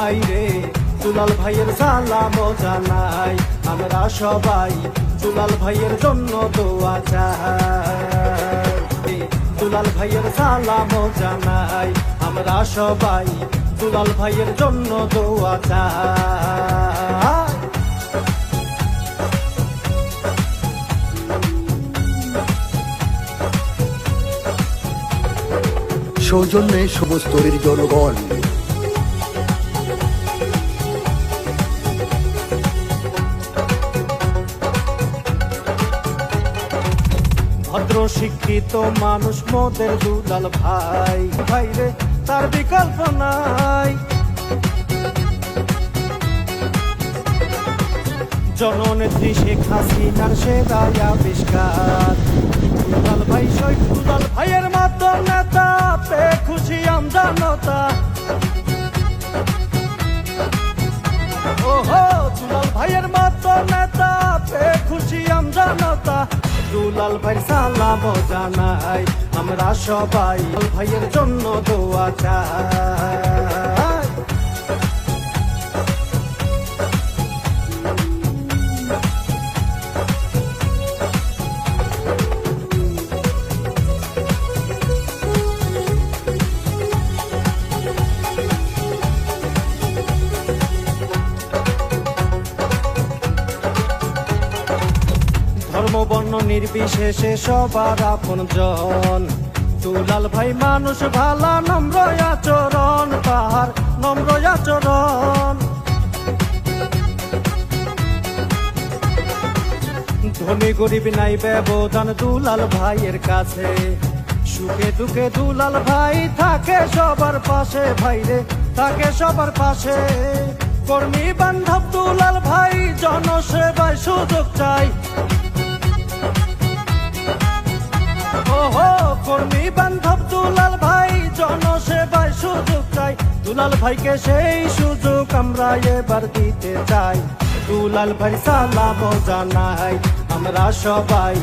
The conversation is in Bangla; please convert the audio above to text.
ভাই রে। দুলাল ভাইয়ের সালাম জানাই। আমরা সবাই দুলাল ভাইয়ের জন্য দোয়া চাই। দুলাল ভাইয়ের সালাম জানাই। আমরা সবাই দুলাল ভাইয়ের জন্য দোয়া চাই। সৌজন্যে সমস্তরের জনগণ ভদ্র শিক্ষিত মানুষ, মোদের দুলাল ভাই। ভাই রে, তার বিকল্প নাই। জননেত্রী শেখ হাসিনার সেরাই আবিষ্কার। দুলাল ভাই শৈখ দুলাল ভাইয়ের মতো নেতা পে খুশি আমজনতা। ওহো, দুলাল ভাইয়ের মতো নেতা পে খুশি আমজনতা। দুলাল ভাই সালাম জানাই আমরা সবাই ভাইয়ের জন্য দোয়া চাই। বর্ণ নির্বিশেষে সবার আপন জন দুলাল ভাই মানুষ, ভালা নম্র আচরণ পাহাড় নম্র আচরণ। ধনী গরিব নাই ব্যবধান দুলাল ভাইয়ের কাছে। সুখে দুঃখে দুলাল ভাই থাকে সবার পাশে, ভাইরে থাকে সবার পাশে। কর্মী বান্ধব দুলাল ভাই, জনসেবায় সুযোগ চাই। কর্মী বান্ধব দুলাল ভাই, জনসেবায় সুযোগ চাই। দুলাল ভাইকে সেই সুযোগ আমরা এবার দিতে চাই। দুলাল ভাই সালাম জানাই, আমরা সবাই